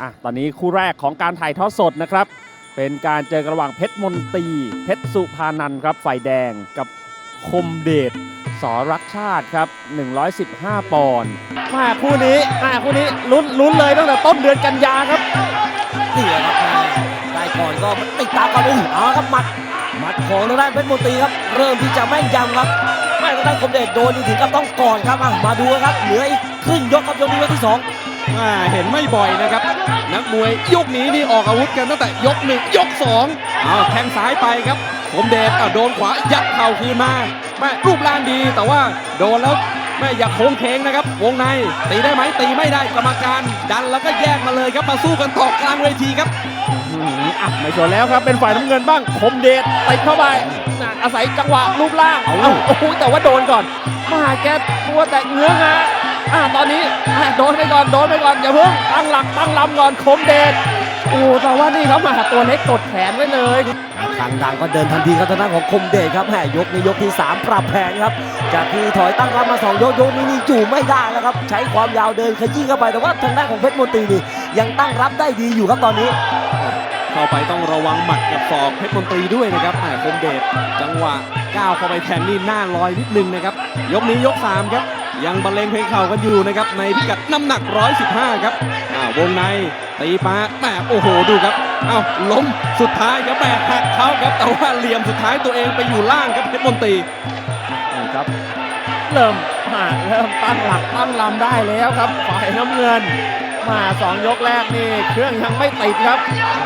อะตอนนี้คู่แรกของการถ่ายทอดสดนะครับ เป็นการเจอกันระหว่างเพชรมนตรีเพชรสุพานันท์ครับฝ่ายแดงกับคมเดชสอรักชาติครับ 115 ปอนด์มาคู่นี้มาคู่นี้ลุ้นลุ้นเลยตั้งแต่ต้นเดือนกันยาครับนี่แหละครับได้ก่อนก็ติดตามก่อนอุ้ยเอาละครับหมัดหมัดของทางด้านเพชรมนตรีครับ เริ่มที่จะแม่นยำครับไม่ทางด้านคมเดชโดนนี่ถึงกับต้องก่อนครับอะมาดูครับเหลืออีกครึ่งยกครับยกนี้ยกที่สอง อ่าเห็นไม่บ่อยนะครับ นักมวยยกนี้นี่ออกอาวุธกันตั้งแต่ยกหนึ่งยกสองเอาแทงซ้ายไปครับผมเดชอะโดนขวายัดเข่าคืนมาแม่รูปร่างดีแต่ว่าโดนแล้วแม่อย่าโค้งเคงนะครับ วงในตีได้ไหมตีไม่ได้กรรมการ ดันแล้วก็แยกมาเลยครับมาสู้กันต่อกลางเวทีครับอืมอะไม่สนแล้วครับเป็นฝ่ายน้ำเงินบ้างคมเดชติดเข้าไปน่ะอาศัยจังหวะรูปร่างเอาโอ้โหแต่ว่าโดนก่อนมาแกตัวแต่เงื้องะ อะตอนนี้อะโดนไปก่อนโดนไปก่อนอย่าเพิ่งตั้งหลักตั้งลำก่อนคมเดชโอ้แต่ว่านี่ครับมาตัวเล็กกดแขนไว้เลยทางดังก็เดินทันทีครับทางด้านของคมเดชครับแหมยกนี้ยกที่สามปรับแผนครับ จากที่ถอยตั้งรับมาสองยกยกนี้นี่อยู่ไม่ได้แล้วครับ ใช้ความยาวเดินขยี้เข้าไปแต่ว่าทางด้านของเพชรมนตรีนี่ยังตั้งรับได้ดีอยู่ครับตอนนี้ เข้าไปต้องระวังหมัดกับศอกเพชรมนตรีด้วยนะครับแหมคมเดชจังหวะก้าวเข้าไปแทงนี่หน้าลอยนิดนึงนะครับ ยกนี้ยก3ครับ ยังบรรเลงเพลงเข่ากันอยู่นะครับในพิกัดน้ำหนัก 115 ครับอ่าวงในตีปาแหมโอ้โหดูครับอ้าวล้มสุดท้ายครับแหมหักเขาครับแต่ว่าเหลี่ยมสุดท้ายตัวเองไปอยู่ล่างครับเพชรมนตรีนี่ครับเริ่มมาเริ่มตั้งหลักตั้งลำได้แล้วครับฝ่ายน้ำเงิน มาสองยกแรกนี่เครื่องยังไม่ติดครับ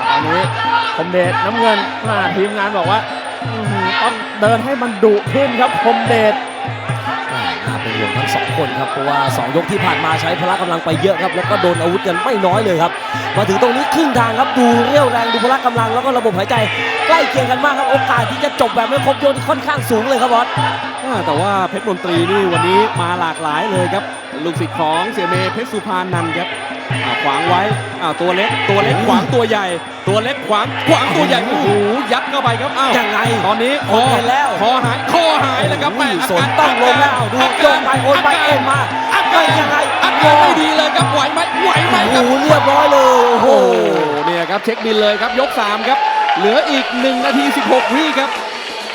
ตอนนี้คมเดชน้ำเงินมาทีมงานบอกว่าอื้ออต้องเดินให้มันดุขึ้นครับคมเดชน่า เป็นห่วงทั้งสองคนครับเพราะว่า 2 ยกที่ผ่านมาใช้พละกำลังไปเยอะครับ แล้วก็โดนอาวุธกันไม่น้อยเลยครับ มาถึงตรงนี้ครึ่งทางครับดูเรี่ยวแรงดูพละกำลังแล้วก็ระบบหายใจใกล้เคียงกันมากครับโอกาสที่จะจบแบบไม่ครบยกนี่ค่อนข้างสูงเลยครับบอสแต่ว่าเพชรมนตรีนี่วันนี้มาหลากหลายเลยครับลูกศิษย์ของเสียเมเพชรสุพานนันท์ครับขวางไว้ตัวเล็กตัวเล็กขวางตัวใหญ่ ตัวเล็กขวางขวางตัวใหญ่โอ้โหยัดเข้าไปครับอ้าวยังไงตอนนี้คโออเคแล้วคอหายคอหายแล้วครับแม่อุ้ยอาสนการต้องลงแล้วดูโยนไปโอนไปเอ็นมาอาเอ้กายรยังไงอาการไม่ดีเลยครับไหวไหมไหวไหมคโอ้รับโหเรียบร้อยเลยโอ้โหโอ้โหเนี่ยครับเช็คบินเลยครับยก 3 ครับ เหลืออีก 1 นาที 16 วิครับ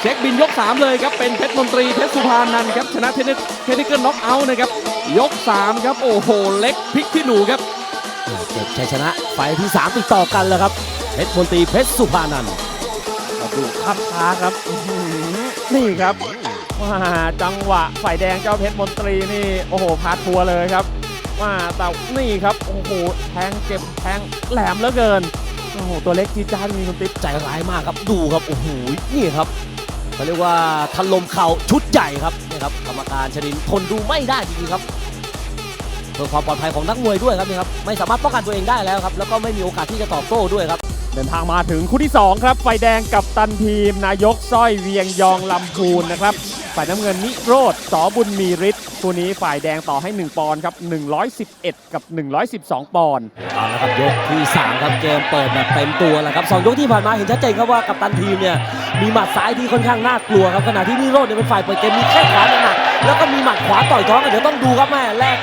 เช็คบินยก 3 เลยครับ เป็นเพชรมนตรีเพชรสุพานันท์ครับชนะเทนนิสเทนนิสเกิลน็อกเอาท์นะครับยก 3 ครับ โอ้โห เล็กพลิกที่หนูครับเก็บชัยชนะไฟล์ที่ 3 ติดต่อกันแล้วครับ เพชรมนตรีเพชรสุภานันท์มาดูภาพช้าครับอื้อหือนี่ครับมาจังหวะฝ่ายแดงเจ้าเพชรมนตรีนี่โอ้โหพาทัวร์เลยครับ ว่าแต่นี่ครับโอ้โหแทงเจ็บแทงแหลมเหลือเกินโอ้โหตัวเล็กจีดจ้าดมีคุณติ๊บใจร้ายมากครับดูครับโอ้โหนี่ครับเขาเรียกว่าถล่มเข่าชุดใหญ่ครับนี่ครับกรรมการชนินทนดูไม่ได้จริงๆครับเพื่อความปลอดภัยของนักมวยด้วยครับนี่ครับไม่สามารถป้องกันตัวเองได้แล้วครับแล้วก็ไม่มีโอกาสที่จะตอบโต้ด้วยครับ เดินทางมาถึงคู่ที่ 2 ครับฝ่ายแดงกับตันทีม นายกสร้อยเวียงยองลำพูนนะครับ ฝ่ายน้ำเงินนิโรธสอบุญมีฤทธิ์คู่นี้ฝ่ายแดงต่อให้ 1 ปอนด์ครับ 111 กับ 112 ปอนด์เอาละครับยกที่ 3 ครับเกมเปิดแบบเต็มตัวแล้วครับสองยกที่ผ่านมาเห็นชัดเจนครับว่ากัปตันทีมเนี่ยมีหมัดซ้ายที่ค่อนข้างน่ากลัวครับขณะที่นิโรธเนี่ยเป็นฝ่ายเปิดเกมมีแข้งขวาหนักๆแล้วก็มีหมัดขวาต่อยท้องกันเดี๋ยวต้องดูครับแม่แรก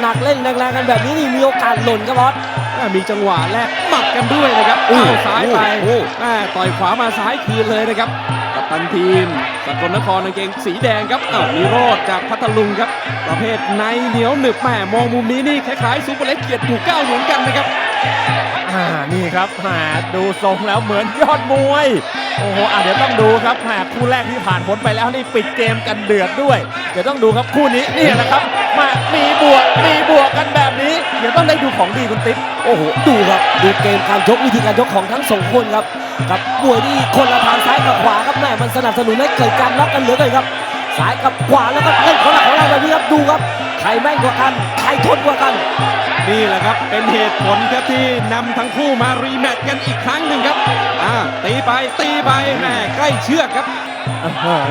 หนักๆเล่นแรงๆกันแบบนี้นี่มีโอกาสหล่นครับบอสอ่ามีจังหวะแรกห มัดกันด้วยนะครับโอ้เข้าซ้ายไปโอ้แม่ต่อยขวามาซ้ายคืนเลยนะครับ กัปตันทีมสกลนครกางเกงสีแดงครับอ้าวมีโรดจากพัทลุงครับ ประเภทในเหนียวหนึบแหม่มองมุมนี้นี่คล้ายๆซูเปอร์เล็กเกียรติถูกเก้าเหมือนกันนะครับอ่านี่ครับแหาดูทรงแล้วเหมือนยอดมวย โอ้โหอะเดี๋ยวต้องดูครับแหาคู่แรกที่ผ่านพ้นไปแล้วนี่ปิดเกมกันเดือดด้วย เดี๋ยวต้องดูครับคู่นี้นี่แหละครับ มามีบวกมีบวกกันแบบนี้ เดี๋ยวต้องได้ดูของดีคุณติ๊บโอ้โหดูครับดูเกมการชกวิธีการชกของทั้งสองคนครับกับมวยที่คนละทางซ้ายกับขวาครับแม่มันสนับสนุนให้เกิดการล็อกกันเหลือเกินครับซ้ายกับขวาแล้วก็เล่นคนละของเราแบบนี้ครับดูครับใครแม่นกว่ากันใครทนกว่ากันนี่แหละครับเป็นเหตุผลครับที่นำทั้งคู่มารีแมตช์กันอีกครั้งหนึ่งครับอ่าตีไปตีไปแหม่ใกล้เชือกครับเออ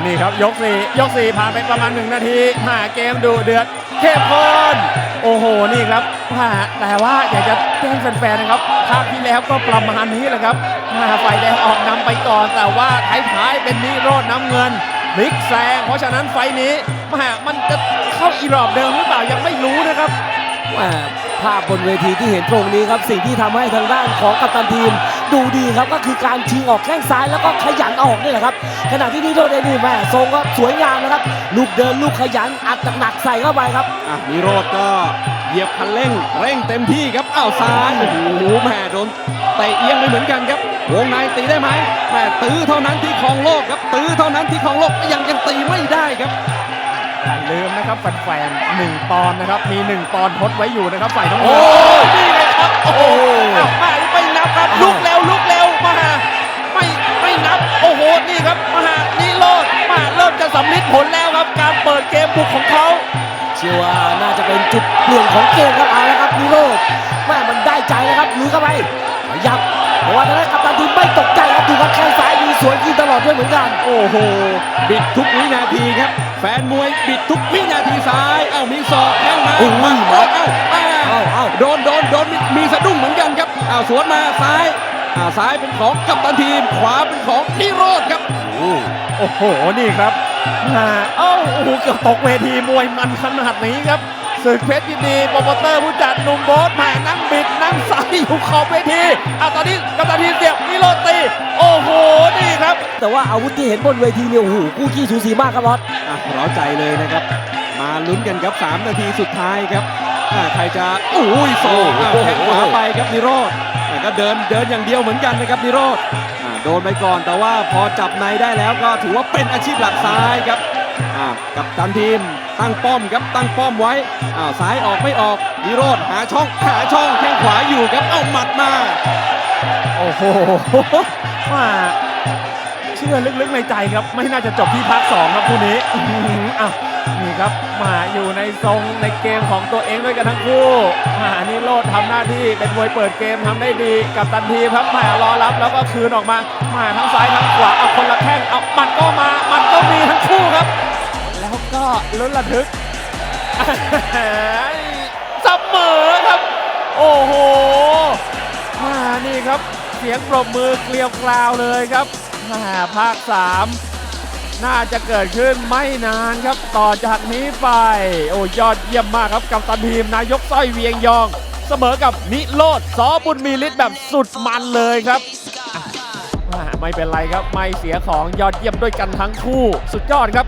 นี่ครับยกสี่ยกสี่ผ่านไปประมาณหนึ่งนาทีมาเกมดูเดือดเข้มข้นโอ้โหนี่ครับมาแต่ว่าอยากจะแจ้งแฟนๆนะครับภาคที่แล้วก็ประมาณนี้แหละครับมาฝ่ายแดงออกนำไปก่อน แต่ว่าท้ายๆเป็นนิโรดน้ำเงินลิกแซงเพราะฉะนั้นไฟนี้มามันจะเข้าอีรอบเดิมหรือเปล่ายังไม่รู้นะครับภาพบนเวทีที่เห็นตรงนี้ครับสิ่งที่ทำให้ทางด้านของกัปตันทีม ดูดีครับก็คือการชิงออกแข้งซ้ายแล้วก็ขยันออกนี่แหละครับขณะที่นิโรธเดนี่แม่ทรงก็สวยงามนะครับ ลูกเดินลูกขยันอัดหนักๆใส่เข้าไปครับอะนิโรธก็เหยียบคันเร่ง เร่งเต็มที่ครับอ้าวซ้ายโอ้โหแหม่โดนเตะเอียงไปเหมือนกันครับวงในตีได้ไหมแหม่ตื้อเท่านั้นที่ครองโลกครับ ตื้อเท่านั้นที่ครองโลกยังยังตีไม่ได้ครับอย่าลืมนะครับแฟนๆหนึ่งปอนด์นะครับ มีหนึ่งปอนด์ทดไว้อยู่นะครับฝ่ายน้ำโอ้เงินนี่ไงครับโอ้ เป็นจุดเปลี่ยนของเกมครับเอาละครับนิโรธแม่มันได้ใจแล้วครับลุยเข้าไปขยับเพราะว่าทางด้านกัปตันทีมไม่ตกใจครับดูครับแข้งซ้ายมีสวนคืนตลอดด้วยเหมือนกัน โอ้โห บิดทุกวินาทีครับ แฟนมวยบิดทุกวินาทีซ้ายเอ้ามีศอกแข้งมาโอ้ยมาเอ้าเอ้าเอ้าเอ้าเอ้าโดนโดนโดนมีมีสะดุ้งเหมือนกันครับอ้าวสวนมาซ้ายอ้าวซ้ายเป็นของกัปตันทีม ขวาเป็นของนิโรธครับโอ้โหนี่ครับมาเอ้าโอ้โหเกือบตกเวทีมวยมันขนาดนี้ครับ ศึกเพชรยินดีโปรโมเตอร์ผู้จัดหนุ่มโบ๊ทมานั่งบิดนั่งใส่อยู่ขอบเวทีอะตอนนี้กัปตันทีมเสียบนิโรธตี โอ้โห นี่ครับ แต่ว่าอาวุธที่เห็นบนเวทีเนี่ยโอ้โหคู่ขี้สูสีมากครับบอสอะเร้าใจเลยนะครับ มาลุ้นกันครับ 3 นาทีสุดท้ายครับอะใครจะโอ้ยโซ่อะแข้งขวาไปครับนิโรธอะก็เดินเดินอย่างเดียวเหมือนกันนะครับนิโรธอะโดนไปก่อนแต่ว่าพอจับในได้แล้วก็ถือว่าเป็นอาชีพหลักซ้ายครับอะกับตันทีม ตั้งป้อมครับตั้งป้อมไว้อ้าวซ้ายออกไม่ออกนิโรธหาช่องหาช่องแข้งขวาอยู่ครับเอาหมัดมา โอ้โหมาเชื่อลึกๆในใจครับ ไม่น่าจะจบที่พักสองครับคู่นี้อื้อหืออะนี่ครับมาอยู่ในทรงในเกมของตัวเองด้วยกันทั้งคู่มานี่โลดทำหน้าที่เป็นมวยเปิดเกมทำได้ดีกับตันทีมครับมารอรับแล้วก็คืนออกมามาทั้งซ้ายทั้งขวาเอาคนละแข้งเอามันก็มามันก็มีทั้งคู่ครับแล้ว ก็ลุ้นระทึกเสมอครับ โอ้โห มานี่ครับ เสียงปรบมือเกลียวกราวเลยครับมาภาค 3 น่าจะเกิดขึ้นไม่นานครับต่อจากนี้ไป โอ้ยอดเยี่ยมมากครับกับตันทีมนายกสร้อยเวียงยอง เสมอกับนิโรธสอบุญมีฤทธิ์แบบสุดมันเลยครับไม่เป็นไรครับ ไม่เสียของยอดเยี่ยมด้วยกันทั้งคู่ สุดยอดครับ